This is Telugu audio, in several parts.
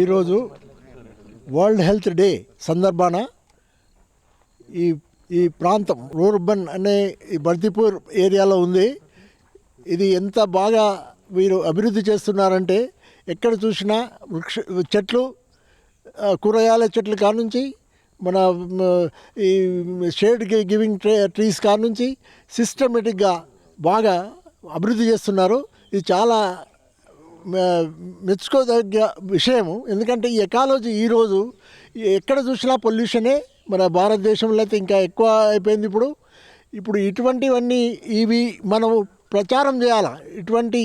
ఈరోజు వరల్డ్ హెల్త్ డే సందర్భాన ఈ ఈ ప్రాంతం రూర్బన్ అనే ఈ బర్దిపూర్ ఏరియాలో ఉంది. ఇది ఎంత బాగా వీరు అభివృద్ధి చేస్తున్నారంటే ఎక్కడ చూసినా వృక్ష చెట్లు కూరగాయల చెట్లు కానుంచి మన ఈ షేడ్ గివింగ్ ట్రీ ట్రీస్ కానుంచి సిస్టమేటిక్గా బాగా అభివృద్ధి చేస్తున్నారు. ఇది చాలా మెచ్చుకోదగ్గ విషయము. ఎందుకంటే ఈ ఎకాలజీ ఈరోజు ఎక్కడ చూసినా పొల్యూషనే మన భారతదేశంలో అయితే ఇంకా ఎక్కువ అయిపోయింది ఇప్పుడు. ఇప్పుడు ఇటువంటివన్నీ ఇవి మనము ప్రచారం చేయాలా? ఇటువంటి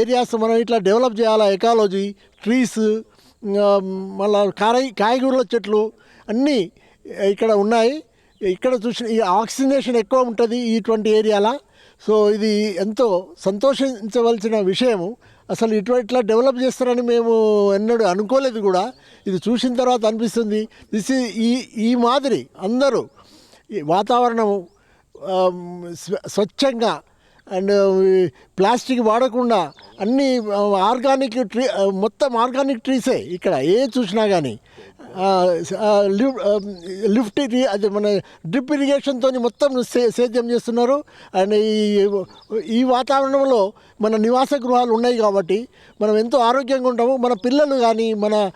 ఏరియాస్ మనం ఇట్లా డెవలప్ చేయాలా? ఎకాలజీ ట్రీస్ మళ్ళీ కారై కాయగూరల చెట్లు అన్నీ ఇక్కడ ఉన్నాయి. ఇక్కడ చూసిన ఈ ఆక్సిజనేషన్ ఎక్కువ ఉంటుంది ఇటువంటి ఏరియాలో? సో ఇది ఎంతో సంతోషించవలసిన విషయము. అసలు ఇటువంటి ఇట్లా డెవలప్ చేస్తారని మేము ఎన్నడూ అనుకోలేదు కూడా. ఇది చూసిన తర్వాత అనిపిస్తుంది. దిస్ ఈ ఈ మాదిరి అందరూ ఈ వాతావరణము స్వచ్ఛంగా అండ్ ప్లాస్టిక్ వాడకుండా అన్ని ఆర్గానిక్ ట్రీ మొత్తం ఆర్గానిక్ ట్రీసే ఇక్కడ. ఏ చూసినా కానీ లిఫ్ట్ ఇరి- అది మన డ్రిప్ ఇరిగేషన్తో మొత్తం సే సేద్యం చేస్తున్నారు. అండ్ ఈ ఈ వాతావరణంలో మన నివాస గృహాలు ఉన్నాయి కాబట్టి మనం ఎంతో ఆరోగ్యంగా ఉంటాము. మన పిల్లలు కానీ మన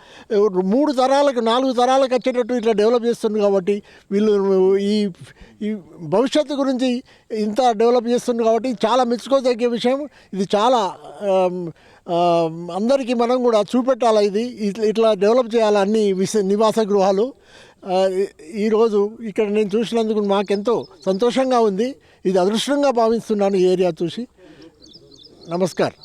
మూడు తరాలకు నాలుగు తరాలకు వచ్చేటట్టు ఇట్లా డెవలప్ చేస్తుంది కాబట్టి వీళ్ళు ఈ ఈ భవిష్యత్తు గురించి ఇంత డెవలప్ చేస్తుంది కాబట్టి చాలా మెచ్చుకోదగ్గ విషయం. ఇది చాలా అందరికీ మనం కూడా చూపెట్టాలి ఇది? ఇట్లా ఇట్లా డెవలప్ చేయాలి అన్ని విశ నివాస గృహాలు? ఈ- ఈరోజు ఇక్కడ నేను చూసినందుకు మాకెంతో సంతోషంగా ఉంది. ఇది అదృష్టంగా భావిస్తున్నాను ఈ ఏరియా చూసి. నమస్కారం.